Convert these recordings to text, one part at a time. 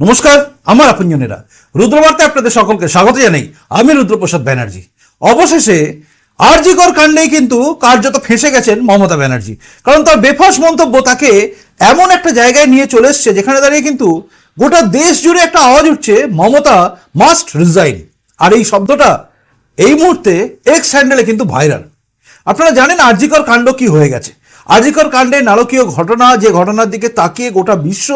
নমস্কার, আমার আপনজনেরা। রুদ্রবার্তে আপনাদের সকলকে স্বাগত জানাই আমি রুদ্রপ্রসাদ ব্যানার্জি। অবশেষে আরজিকর কাণ্ডেই কিন্তু কার্যত ফেঁসে গেছেন মমতা ব্যানার্জি। কারণ তার বেফাস মন্তব্য তাকে এমন একটা জায়গায় নিয়ে চলে এসছে, যেখানে দাঁড়িয়ে কিন্তু গোটা দেশ জুড়ে একটা আওয়াজ উঠছে, মমতা মাস্ট রিজাইন আর এই শব্দটা এই মুহূর্তে এক্স হ্যান্ডেলে কিন্তু ভাইরাল আপনারা জানেন আরজিকর কাণ্ড কি হয়ে গেছে। আরজিকর কাণ্ডে নারকীয় ঘটনা, যে ঘটনার দিকে তাকিয়ে গোটা বিশ্ব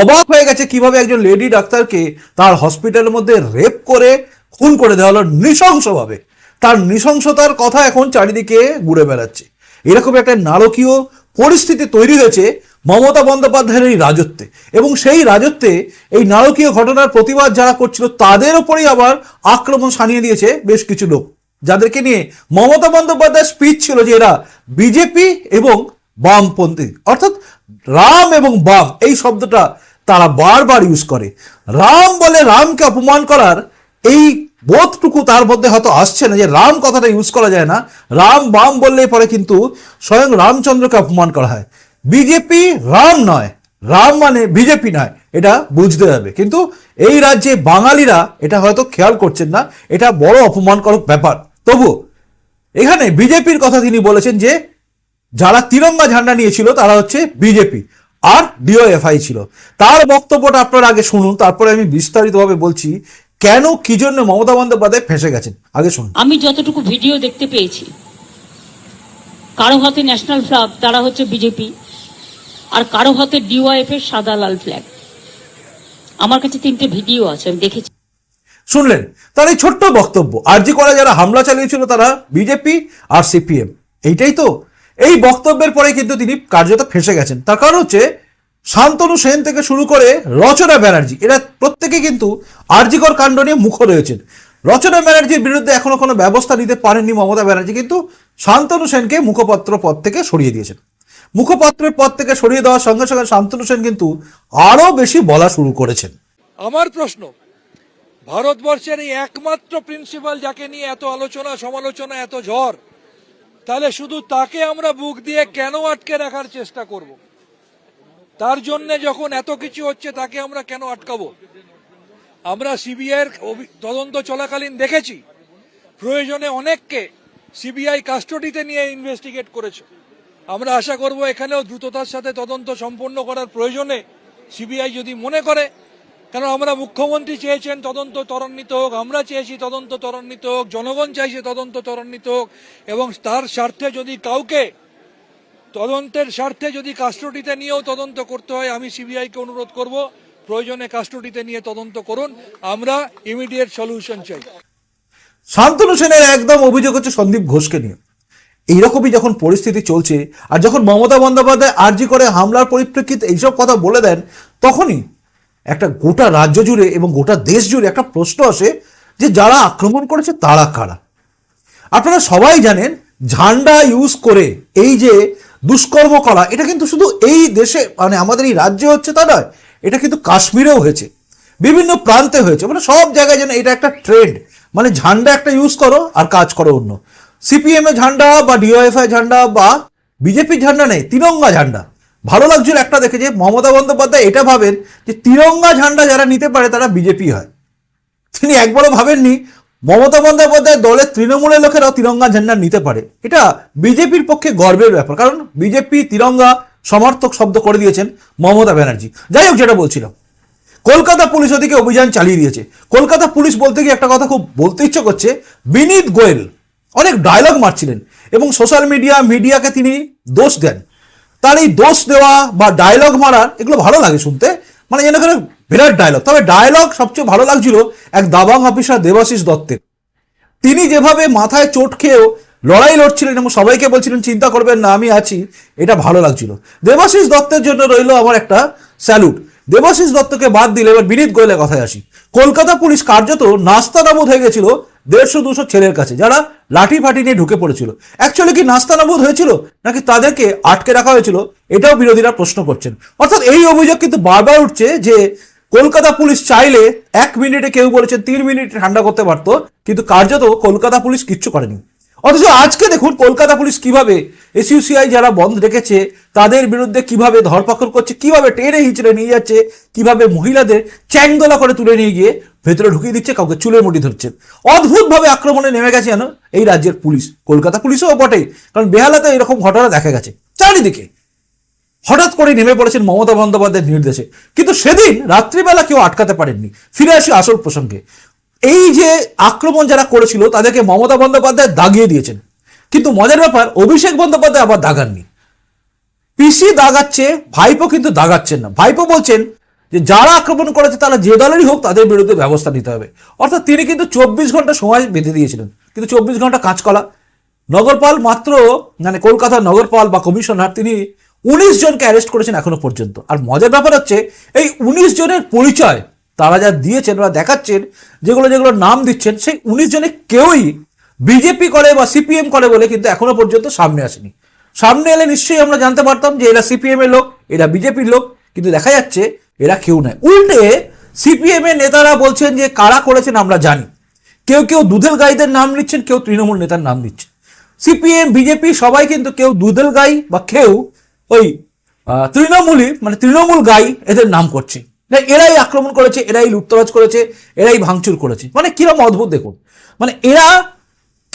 অবাক হয়ে গেছে কীভাবে একজন লেডি ডাক্তারকে তার হসপিটালের মধ্যে রেপ করে খুন করে দেওয়া হলো নৃশংসভাবে। তার নৃশংসতার কথা এখন চারিদিকে ঘুরে বেড়াচ্ছে। এরকম একটা নারকীয় পরিস্থিতি তৈরি হয়েছে মমতা বন্দ্যোপাধ্যায়ের এই রাজত্বে। এবং সেই রাজত্বে এই নারকীয় ঘটনার প্রতিবাদ যারা করছিল, তাদের ওপরেই আবার আক্রমণ সানিয়ে দিয়েছে বেশ কিছু লোক। যাদেরকে নিয়ে মমতা বন্দ্যোপাধ্যায়ের স্পিচ ছিল যে এরা বিজেপি এবং বামপন্থী। অর্থাৎ রাম এবং বাম, এই শব্দটা তারা বারবার ইউজ করে। রাম বলে রামকে অপমান করার এই বোধটুকু তার মধ্যে হয়তো আসছে না যে রাম কথাটা ইউজ করা যায় না। রাম বাম বললে পরে কিন্তু স্বয়ং রামচন্দ্রকে অপমান করা হয়। বিজেপি রাম নয়। রাম মানে বিজেপি নয়, এটা বুঝতে হবে। কিন্তু এই রাজ্যে বাঙালিরা এটা হয়তো খেয়াল করছেন না, এটা বড় অপমানকর ব্যাপার। তবু এখানে বিজেপির কথা তিনি বলেছেন যে যারা তিরঙ্গা ঝান্ডা নিয়েছিল তারা হচ্ছে বিজেপি আর ডিওএফআই ছিল। তার বক্তব্যটা আপনারা আগে শুনুন তারপরে আমি বিস্তারিতভাবে বলছি কেন কি জন্য মমতা বন্দ্যোপাধ্যায় ফেসে গেছেন? আগে শুনুন। আমি যতটুকু ভিডিও দেখতে পেয়েছি কারও হাতে ন্যাশনাল ফ্ল্যাগ তারা হচ্ছে বিজেপি আর কারও হাতে ডিওয়াইএফ এর সাদা লাল ফ্ল্যাগ। আমার কাছে তিনটে ভিডিও আছে আমি দেখেছি। শুনলেন তার এই ছোট্ট বক্তব্য আরজি করা যারা হামলা চালিয়েছিল তারা বিজেপি আর সিপিএম এইটাই তো এই বক্তব্যের পরে কিন্তু তিনি কার্যত ফেসে গেছেন। তার কারণ হচ্ছে, শান্তনু সেন থেকে শুরু করে রচনা ব্যানার্জি, এরা প্রত্যেকে কিন্তু আরজিকর কাণ্ড নিয়ে মুখ রয়েছেন। রচনা ব্যানার্জির বিরুদ্ধে এখনও কোনো ব্যবস্থা নিতে পারেননি মমতা ব্যানার্জি, কিন্তু শান্তনু সেনকে মুখপাত্র পদ থেকে সরিয়ে দিয়েছেন। মুখপাত্রের পদ থেকে সরিয়ে দেওয়ার সঙ্গে সঙ্গে শান্তনু সেন কিন্তু আরও বেশি বলা শুরু করেছেন। আমার প্রশ্ন, ভারতবর্ষের এই একমাত্র প্রিন্সিপাল যাকে নিয়ে এত আলোচনা, সমালোচনা, এত ঝড় তাহলে শুধু তাকে আমরা বুক দিয়ে কেন আটকে রাখার চেষ্টা করব? তার জন্য যখন এত কিছু হচ্ছে, তাকে আমরা কেন আটকাবো? আমরা সিবিআইয়ের তদন্ত চলাকালীন দেখেছি, প্রয়োজনে অনেককে সিবিআই কাস্টডিতে নিয়ে ইনভেস্টিগেট করেছে। আমরা আশা করব এখানেও দ্রুততার সাথে তদন্ত সম্পন্ন করার প্রয়োজনে সিবিআই যদি মনে করে কেন আমরা মুখ্যমন্ত্রী চেয়েছেন, তদন্ত ত্বরান্বিত হোক, আমরা চেয়েছি তদন্ত ত্বরান্বিত হোক, জনগণ চাইছে তদন্ত ত্বরান্বিত হোক, এবং তার স্বার্থে যদি কাউকে, তদন্তের স্বার্থে যদি কাস্টডিতে নিয়েও তদন্ত করতে হয়, আমি সিবিআইকে অনুরোধ করব, প্রয়োজনে কাস্টডিতে নিয়ে তদন্ত করুন, আমরা ইমিডিয়েট সলিউশন চাই। শান্তনু সেনের একদম অভিযোগ হচ্ছে সন্দীপ ঘোষকে নিয়ে। এইরকমই যখন পরিস্থিতি চলছে, আর যখন মমতা বন্দ্যোপাধ্যায় আর্জি করে হামলার পরিপ্রেক্ষিতে এইসব কথা বলে দেন, তখনই একটা গোটা রাজ্য জুড়ে এবং গোটা দেশ জুড়ে একটা প্রশ্ন আসে যে যারা আক্রমণ করেছে তারা কারা? আপনারা সবাই জানেন ঝান্ডা ইউজ করে এই যে দুষ্কর্ম করা, এটা কিন্তু শুধু এই দেশে মানে আমাদের এই রাজ্যে হচ্ছে তা নয়, এটা কিন্তু কাশ্মীরেও হয়েছে। বিভিন্ন প্রান্তে হয়েছে মানে সব জায়গায় যেন এটা একটা ট্রেন্ড মানে ঝান্ডা একটা ইউজ করো আর কাজ করো অন্য। সিপিএম এ ঝান্ডা বা ডিওএফআই ঝান্ডা বা বিজেপির ঝান্ডা নেই, তিরঙ্গা ঝান্ডা। ভালো লাগছিল একটা দেখে যে মমতা বন্দ্যোপাধ্যায় এটা ভাবেন যে তিরঙ্গা ঝান্ডা যারা নিতে পারে তারা বিজেপি হয়। তিনি একবারও ভাবেননি মমতা বন্দ্যোপাধ্যায় দলের তৃণমূলের লোকেরাও তিরঙ্গা ঝান্ডা নিতে পারে। এটা বিজেপির পক্ষে গর্বের ব্যাপার, কারণ বিজেপি, তিরঙ্গা সমর্থক শব্দ করে দিয়েছেন মমতা ব্যানার্জি। যাই হোক, যেটা বলছিলাম। কলকাতা পুলিশ ওদিকে অভিযান চালিয়ে দিয়েছে। কলকাতা পুলিশ বলতে গিয়ে একটা কথা খুব বলতে ইচ্ছে করছে, বিনীত গোয়েল অনেক ডায়লগ মারছিলেন এবং সোশ্যাল মিডিয়া মিডিয়াকে তিনি দোষ দেন। তার এই দোষ দেওয়া বা ডায়লগ মারার, এগুলো ভালো লাগে শুনতে। মানে যেন করে বিরাট ডায়লগ তবে ডায়লগ সবচেয়ে ভালো লাগছিল এক দাবাং অফিসার দেবাশিস দত্তের। তিনি যেভাবে মাথায় চোট খেয়েও লড়াই লড়ছিলেন এবং সবাইকে বলছিলেন, চিন্তা করবেন না, আমি আছি। এটা ভালো লাগছিল। দেবাশিস দত্তের জন্য রইল আমার একটা স্যালুট দেবাশিস দত্তকে বাদ দিলে এবার বিনীত গোয়েলের কথায় আসি। কলকাতা পুলিশ কার্যত নাস্তা নাবুদ হয়ে গেছিল দেড়শো দুশো ছেলের কাছে, যারা লাঠি ফাটি নিয়ে ঢুকে পড়েছিল। অ্যাকচুয়ালি কি নাস্তা নাবুদ হয়েছিল, নাকি তাদেরকে আটকে রাখা হয়েছিল? এটাও বিরোধীরা প্রশ্ন করছেন। অর্থাৎ এই অভিযোগ কিন্তু বারবার উঠছে যে কলকাতা পুলিশ চাইলে এক মিনিটে কেউ বলেছেন তিন মিনিট ঠান্ডা করতে পারতো, কিন্তু কার্যত কলকাতা পুলিশ কিচ্ছু করেনি। অথচ আজকে দেখুন কলকাতা পুলিশ কীভাবে এসইউসিআই যারা বন্ধ রেখেছে, তাদের বিরুদ্ধে কীভাবে ধরপাকড় করছে, কীভাবে টেনে হিচড়ে নিয়ে যাচ্ছে, কীভাবে মহিলাদের চ্যাংদোলা করে তুলে নিয়ে গিয়ে ভেতরে ঢুকিয়ে দিচ্ছে, কাউকে চুলের মুঠি ধরছে। অদ্ভুতভাবে আক্রমণে নেমে গেছে যেন এই রাজ্যের পুলিশ। কলকাতা পুলিশও বটেই কারণ বেহালাতে এরকম ঘটনা দেখা গেছে। চারিদিকে। হঠাৎ করে নেমে পড়েছেন মমতা বন্দ্যোপাধ্যায়ের নির্দেশে। কিন্তু সেদিন রাত্রিবেলা কেউ আটকাতে পারেননি। ফিরে আসি আসল প্রসঙ্গে। এই যে আক্রমণ যারা করেছিল, তাদেরকে মমতা বন্দ্যোপাধ্যায় দাগিয়ে দিয়েছেন। কিন্তু মজার ব্যাপার, অভিষেক বন্দ্যোপাধ্যায় আবার দাগাননি। পিসি দাগাচ্ছে, ভাইপো কিন্তু দাগাচ্ছেন না। ভাইপো বলছেন যে যারা আক্রমণ করেছে তারা যে দলেরই হোক তাদের বিরুদ্ধে ব্যবস্থা নিতে হবে। অর্থাৎ তিনি কিন্তু চব্বিশ ঘণ্টা সময় বেঁধে দিয়েছিলেন। কিন্তু চব্বিশ ঘণ্টা কাঁচকলা। নগরপাল মাত্র মানে কলকাতার নগরপাল বা কমিশনার, তিনি উনিশ জনকে অ্যারেস্ট করেছেন এখনও পর্যন্ত। আর মজার ব্যাপার হচ্ছে, এই উনিশ জনের পরিচয় তারা যা দিয়েছেন বা দেখাচ্ছেন, যেগুলো যেগুলো নাম দিচ্ছেন, সেই উনিশ জনের কেউই বিজেপি করে বা সিপিএম করে বলে কিন্তু এখনও পর্যন্ত সামনে আসেনি। সামনে এলে নিশ্চয়ই আমরা জানতে পারতাম যে এরা সিপিএম এর লোক, এরা বিজেপির লোক কিন্তু দেখা যাচ্ছে এরা কেউ নয়। উল্টে সিপিএম এর নেতারা বলছেন যে কারা করেছেন আমরা জানি। কেউ কেউ দুধেল গাইদের নাম নিচ্ছেন কেউ তৃণমূল নেতার নাম নিচ্ছেন। সিপিএম বিজেপি সবাই কিন্তু কেউ দুধেল গাই বা কেউ ওই আহ, তৃণমূলী মানে তৃণমূল গাই এদের নাম করছে। এরাই আক্রমণ করেছে এরাই লুটতরাজ করেছে এরাই ভাঙচুর করেছে। মানে কীরকম অদ্ভুত দেখুন। মানে এরা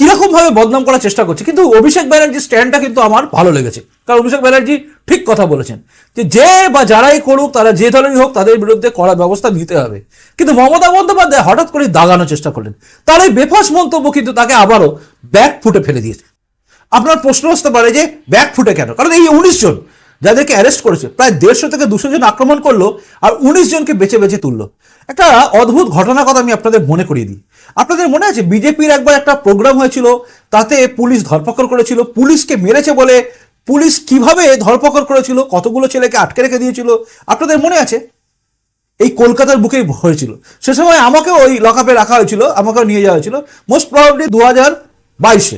কীরকম ভাবে বদনাম করার চেষ্টা করছে? কিন্তু অভিষেক ব্যানার্জির স্ট্যান্ডটা কিন্তু আমার ভালো লেগেছে। কারণ অভিষেক ব্যানার্জি ঠিক কথা বলেছেন যে যে বা যারাই করুক, তারা যে দলেরই হোক, তাদের বিরুদ্ধে কড়া ব্যবস্থা নিতে হবে। কিন্তু মমতা বন্দ্যোপাধ্যায় হঠাৎ করে দাগানোর চেষ্টা করলেন। তার এই বেফাস মন্তব্য কিন্তু তাকে আবারও ব্যাক ফুটে ফেলে দিয়েছে। আপনার প্রশ্ন আসতে পারে যে ব্যাক ফুটে কেন? কারণ এই উনিশ জন যাদেরকে অ্যারেস্ট করেছে, প্রায় দেড়শো থেকে দুশো জন আক্রমণ করল আর উনিশ জনকে বেছে বেছে তুললো। একটা অদ্ভুত ঘটনার কথা আমি আপনাদের মনে করিয়ে দিই। আপনাদের মনে আছে, বিজেপির একবার একটা প্রোগ্রাম হয়েছিল, তাতে পুলিশ ধরপাকড় করেছিল, পুলিশকে মেরেছে বলে পুলিশ কীভাবে ধরপাকড় করেছিল, কতগুলো ছেলেকে আটকে রেখে দিয়েছিল, আপনাদের মনে আছে? এই কলকাতার বুকেই হয়েছিল। সে সময় আমাকেও ওই লকআপে রাখা হয়েছিল, আমাকেও নিয়ে যাওয়া হয়েছিল। মোস্ট প্রবাবলি দু হাজার বাইশে।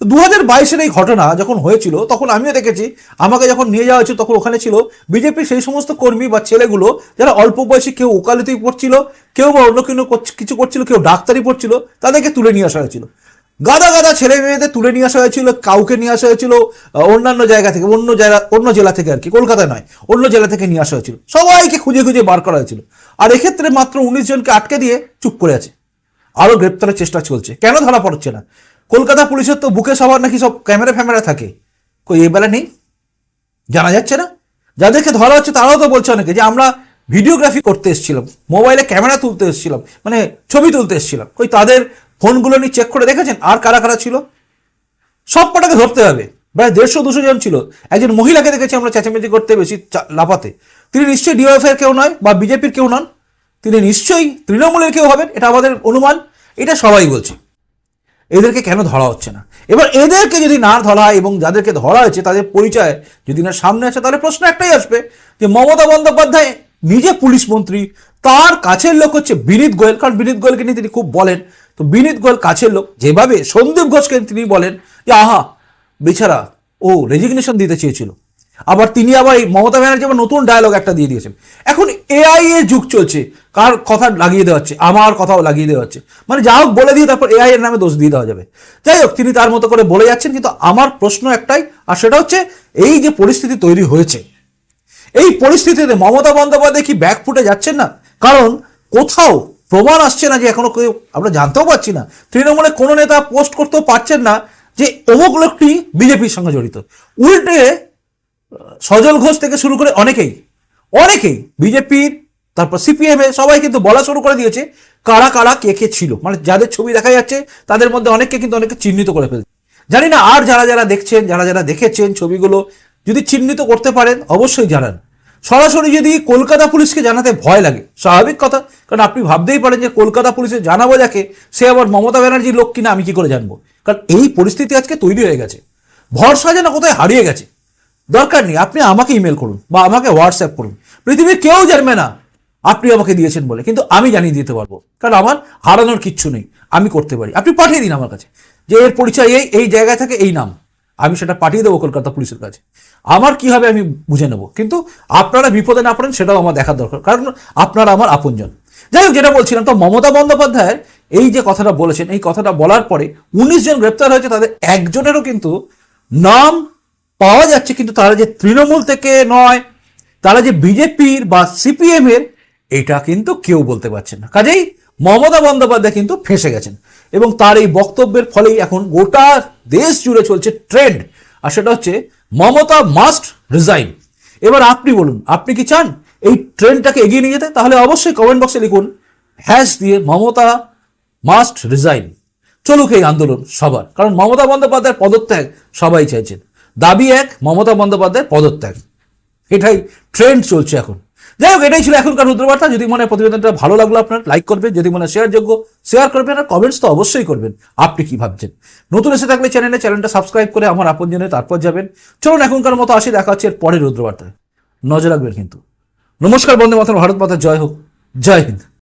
দু হাজার বাইশের এই ঘটনা যখন হয়েছিল, তখন আমিও দেখেছি, আমাকে যখন নিয়ে যাওয়া হয়েছিল, তখন ওখানে ছিল বিজেপির সেই সমস্ত কর্মী বা ছেলেগুলো, যারা অল্প বয়সী, কেউ ওকালতি পড়ছিল কেউ বা অন্য কোনো কিছু করছিল, কেউ ডাক্তারি পড়ছিল, তাদেরকে তুলে নিয়ে আসা হয়েছিল। গাদা গাদা ছেলে মেয়েদের তুলে নিয়ে আসা হয়েছিল, কাউকে নিয়ে আসা হয়েছিল অন্যান্য জায়গা থেকে, অন্য জায়গা, অন্য জেলা থেকে আর কি কলকাতা নয়, অন্য জেলা থেকে নিয়ে আসা হয়েছিল। সবাইকে খুঁজে খুঁজে বার করা হয়েছিল। আর এক্ষেত্রে মাত্র উনিশ জনকে আটকে দিয়ে চুপ করে আছে। আরও গ্রেপ্তারের চেষ্টা চলছে। কেন ধরা পড়ছে না? কলকাতা পুলিশের তো বুকে সবার নাকি সব ক্যামেরা ফ্যামেরা থাকে। কই, এই বেলা নেই? জানা যাচ্ছে না? যাদেরকে ধরা হচ্ছে তারাও তো বলছে অনেকে যে আমরা ভিডিওগ্রাফি করতে এসেছিলাম, মোবাইলে ক্যামেরা তুলতে এসেছিলাম মানে ছবি তুলতে এসেছিলাম। ওই তাদের ফোনগুলো নিয়ে চেক করে দেখেছেন? আর কারা কারা ছিল? সব কটাকে ধরতে হবে। প্রায় দেড়শো দুশো জন ছিল। একজন মহিলাকে দেখেছি আমরা চেঁচামেচি করতে বেশি লাফাতে। তিনি নিশ্চয়ই ডিওএফ এর কেউ নয় বা বিজেপির কেউ নন। তিনি নিশ্চয়ই তৃণমূলের কেউ হবেন, এটা আমাদের অনুমান, এটা সবাই বলছে। এদেরকে কেন ধরা হচ্ছে না? এবার এদেরকে যদি না ধরা হয় এবং যাদেরকে ধরা হয়েছে, তাদের পরিচয় যদি না সামনে আসে, তাহলে প্রশ্ন একটাই আসবে যে মমতা বন্দ্যোপাধ্যায় নিজে পুলিশ মন্ত্রী, তার কাছের লোক হচ্ছে বিনীত গোয়েল। কারণ বিনীত গোয়েলকে নিয়ে তিনি খুব বলেন। তো বিনীত গোয়েল কাছের লোক, যেভাবে সন্দীপ ঘোষকে তিনি বলেন যে, আহা, বেচারা ও রেজিগনেশন দিতে চেয়েছিল। আবার তিনি আবার মমতা ব্যানার্জি আবার নতুন ডায়লগ একটা দিয়ে দিয়েছেন। এখন এআই এর যুগ চলছে, কার কথা লাগিয়ে দেওয়া হচ্ছে, আমার কথাও লাগিয়ে দেওয়া হচ্ছে। মানে যা হোক বলে দিয়ে তারপর এআই এর নামে দোষ দিয়ে দেওয়া যাবে। যাই হোক, তিনি তার মতো করে বলে যাচ্ছেন, কিন্তু আমার প্রশ্ন একটাই, আর সেটা হচ্ছে এই যে পরিস্থিতি তৈরি হয়েছে, এই পরিস্থিতিতে মমতা বন্দ্যোপাধ্যায় কি ব্যাক ফুটে যাচ্ছেন না? কারণ কোথাও প্রমাণ আসছে না যে এখনও কেউ, আমরা জানতেও পারছি না। তৃণমূলে কোনো নেতা পোস্ট করতেও পারছেন না যে অমুক লোকটি বিজেপির সঙ্গে জড়িত। উল্টে সজল ঘোষ থেকে শুরু করে অনেকেই অনেকেই, বিজেপির, তারপর সিপিএম সবাই কিন্তু বলা শুরু করে দিয়েছে কারা কারা কে কে ছিল। মানে যাদের ছবি দেখা যাচ্ছে, তাদের মধ্যে অনেককে কিন্তু অনেকে চিহ্নিত করে ফেলছে। জানি না আর যারা যারা দেখছেন, যারা যারা দেখেছেন ছবিগুলো, যদি চিহ্নিত করতে পারেন, অবশ্যই জানান। সরাসরি যদি কলকাতা পুলিশকে জানাতে ভয় লাগে, স্বাভাবিক কথা, কারণ আপনি ভাবতেই পারেন যে কলকাতা পুলিশে জানাব যাকে, সে আবার মমতা ব্যানার্জির লোক কিনা আমি কি করে জানব? কারণ এই পরিস্থিতি আজকে তৈরি হয়ে গেছে। ভরসা যেন কোথায় হারিয়ে গেছে। দরকার নেই, আপনি আমাকে ইমেল করুন বা আমাকে হোয়াটসঅ্যাপ করুন। পৃথিবীর কেউ জানবে না আপনি আমাকে দিয়েছেন বলে, কিন্তু আমি জানিয়ে দিতে পারব। কারণ আমার হারানোর কিচ্ছু নেই, আমি করতে পারি। আপনি পাঠিয়ে দিন আমার কাছে, যে এর পরিচয় এই এই জায়গায় থাকে এই নাম, আমি সেটা পাঠিয়ে দেবো কলকাতা পুলিশের কাছে। আমার কি হবে আমি বুঝে নেব, কিন্তু আপনারা বিপদে না পড়েন, সেটাও আমার দেখার দরকার। কারণ আপনারা আমার আপনজন। যাই হোক, যেটা বলছিলাম, তো মমতা বন্দ্যোপাধ্যায়ের এই যে কথাটা বলেছেন, এই কথাটা বলার পরে উনিশ জন গ্রেপ্তার হয়েছে, তাদের একজনেরও কিন্তু নাম পাওয়া যাচ্ছে, কিন্তু তারা যে তৃণমূল থেকে নয়, তারা যে বিজেপির বা সিপিএম এর এটা কিন্তু কেউ বলতে পারছে না। কাজেই মমতা বন্দ্যোপাধ্যায় কিন্তু ফেসে গেছেন। এবং তার এই বক্তব্যের ফলেই এখন গোটা দেশ জুড়ে চলছে ট্রেন্ড, আর সেটা হচ্ছে মমতা মাস্ট রিজাইন। এবার আপনি বলুন, আপনি কি চান এই ট্রেন্ডটাকে এগিয়ে নিয়ে যেতে? তাহলে অবশ্যই কমেন্ট বক্সে লিখুন, হ্যাশ দিয়ে মমতা মাস্ট রিজাইন। চলুক এই আন্দোলন সবার, কারণ মমতা বন্দ্যোপাধ্যায়ের পদত্যাগ সবাই চাইছেন। দাবি এক, মমতা বন্দ্যোপাধ্যায়ের পদত্যাগ। এটাই ট্রেন্ড চলছে এখন। যাই হোক, এটাই ছিল এখনকার রুদ্রবার্তা। যদি মনে প্রতিবেদনটা ভালো লাগল, আপনার লাইক করবেন। যদি মনে শেয়ার যোগ্য শেয়ার করবেন আর কমেন্টস তো অবশ্যই করবেন। আপনি কি ভাবছেন? নতুন এসে থাকলে চ্যানেলে চ্যানেলটা সাবস্ক্রাইব করে আমার আপনজনে তারপর যাবেন। চলুন, এখনকার মতো আসি, দেখা হচ্ছে এর পরের রুদ্রবার্তায়। নজর রাখবেন কিন্তু। নমস্কার বন্দে মাতরম, ভারত মাতা, জয় হোক। জয় হিন্দ।